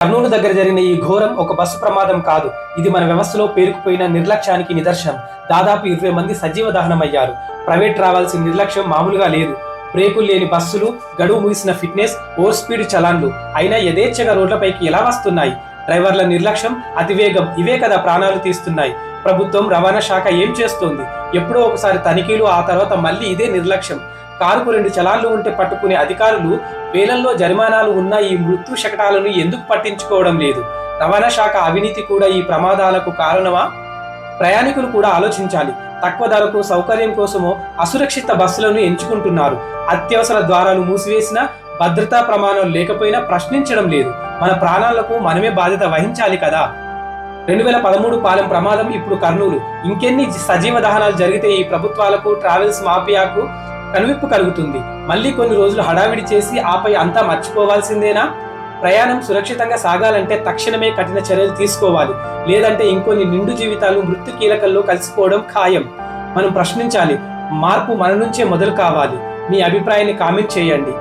కర్నూలు దగ్గర జరిగిన ఈ ఘోరం ఒక బస్సు ప్రమాదం కాదు. ఇది మన వ్యవస్థలో పేరుకుపోయిన నిర్లక్ష్యానికి నిదర్శనం. దాదాపు ఇరవై మంది సజీవ దహనమయ్యారు. ప్రైవేట్ ట్రావెల్స్ నిర్లక్ష్యం మామూలుగా లేదు. బ్రేకులు లేని బస్సులు గడువు ముగిసిన ఫిట్నెస్ ఓవర్ స్పీడ్ చలాన్లు. అయినా యథేచ్ఛగా రోడ్లపైకి ఎలా వస్తున్నాయి? డ్రైవర్ల నిర్లక్ష్యం అతివేగం ఇవే కదా ప్రాణాలు తీస్తున్నాయి. ప్రభుత్వం రవాణా శాఖ ఏం చేస్తోంది? ఎప్పుడో ఒకసారి తనిఖీలు ఆ తర్వాత మళ్ళీ ఇదే నిర్లక్ష్యం. కారుకు రెండు చలాన్లు ఉంటే పట్టుకునే అధికారులు వేలల్లో జరిమానాలు ఉన్న ఈ మృత్యు శకటాలను ఎందుకు పట్టించుకోవడం లేదు? రవాణా శాఖ అవినీతి కూడా ఈ ప్రమాదాలకు కారణమా? ప్రయాణికులు కూడా ఆలోచించాలి. తక్కువ ధరకు సౌకర్యం కోసమో అసురక్షిత బస్సులను ఎంచుకుంటున్నారు. అత్యవసర ద్వారాలు మూసివేసినా భద్రతా ప్రమాణం లేకపోయినా ప్రశ్నించడం లేదు. మన ప్రాణాలకు మనమే బాధ్యత వహించాలి కదా? రెండు వేల పదమూడు పాలెం ప్రమాదం ఇప్పుడు కర్నూలు. ఇంకెన్ని సజీవ దహనాలు జరిగితే ఈ ప్రభుత్వాలకు ట్రావెల్స్ మాఫియాకు కనువిప్పు కలుగుతుంది. మళ్ళీ కొన్ని రోజులు హడావిడి చేసి ఆపై అంతా మర్చిపోవాల్సిందేనా? ప్రయాణం సురక్షితంగా సాగాలంటే తక్షణమే కఠిన చర్యలు తీసుకోవాలి. లేదంటే ఇంకొన్ని నిండు జీవితాలు మృత్యు కీలకల్లో కలిసిపోవడం ఖాయం. మనం ప్రశ్నించాలి మార్పు మన నుంచే మొదలు కావాలి. మీ అభిప్రాయాన్ని కామెంట్ చేయండి.